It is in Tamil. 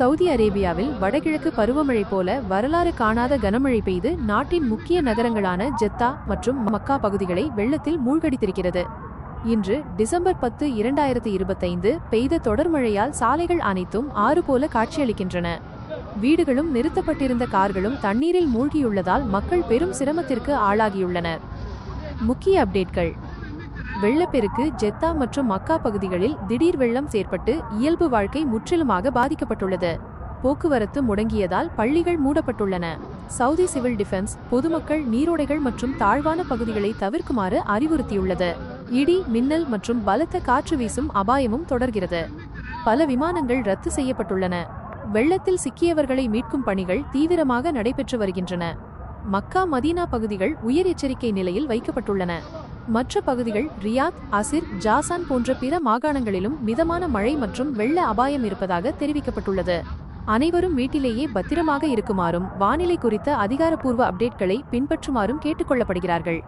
சவுதி அரேபியாவில் வடகிழக்கு பருவமழை போல வரலாறு காணாத கனமழை பெய்து நாட்டின் முக்கிய நகரங்களான ஜெத்தா மற்றும் மக்கா பகுதிகளை வெள்ளத்தில் மூழ்கடித்திருக்கிறது. இன்று டிசம்பர் பத்து இரண்டாயிரத்து இருபத்தைந்து பெய்த தொடர் மழையால் சாலைகள் அனைத்தும் ஆறு போல காட்சியளிக்கின்றன. வீடுகளும் நிறுத்தப்பட்டிருந்த கார்களும் தண்ணீரில் மூழ்கியுள்ளதால் மக்கள் பெரும் சிரமத்திற்கு ஆளாகியுள்ளனர். முக்கிய அப்டேட்கள். வெள்ளப்பெருக்கு ஜெத்தா மற்றும் மக்கா பகுதிகளில் திடீர் வெள்ளம் செயற்பட்டு இயல்பு வாழ்க்கை முற்றிலுமாக பாதிக்கப்பட்டுள்ளது. போக்குவரத்து முடங்கியதால் பள்ளிகள் மூடப்பட்டுள்ளன. சவுதி சிவில் டிஃபென்ஸ் பொதுமக்கள் நீரோடைகள் மற்றும் தாழ்வான பகுதிகளை தவிர்க்குமாறு அறிவுறுத்தியுள்ளது. இடி மின்னல் மற்றும் பலத்த காற்று வீசும் அபாயமும் தொடர்கிறது. பல விமானங்கள் ரத்து செய்யப்பட்டுள்ளன. வெள்ளத்தில் சிக்கியவர்களை மீட்கும் பணிகள் தீவிரமாக நடைபெற்று வருகின்றன. மக்கா மதீனா பகுதிகள் உயர் எச்சரிக்கை நிலையில் வைக்கப்பட்டுள்ளன. மற்ற பகுதிகள் ரியாத் அசிர் ஜாசான் போன்ற பிற மாகாணங்களிலும் மிதமான மழை மற்றும் வெள்ள அபாயம் இருப்பதாக தெரிவிக்கப்பட்டுள்ளது. அனைவரும் வீட்டிலேயே பத்திரமாக இருக்குமாறும் வானிலை குறித்த அதிகாரப்பூர்வ அப்டேட்களை பின்பற்றுமாறும் கேட்டுக்கொள்ளப்படுகிறார்கள்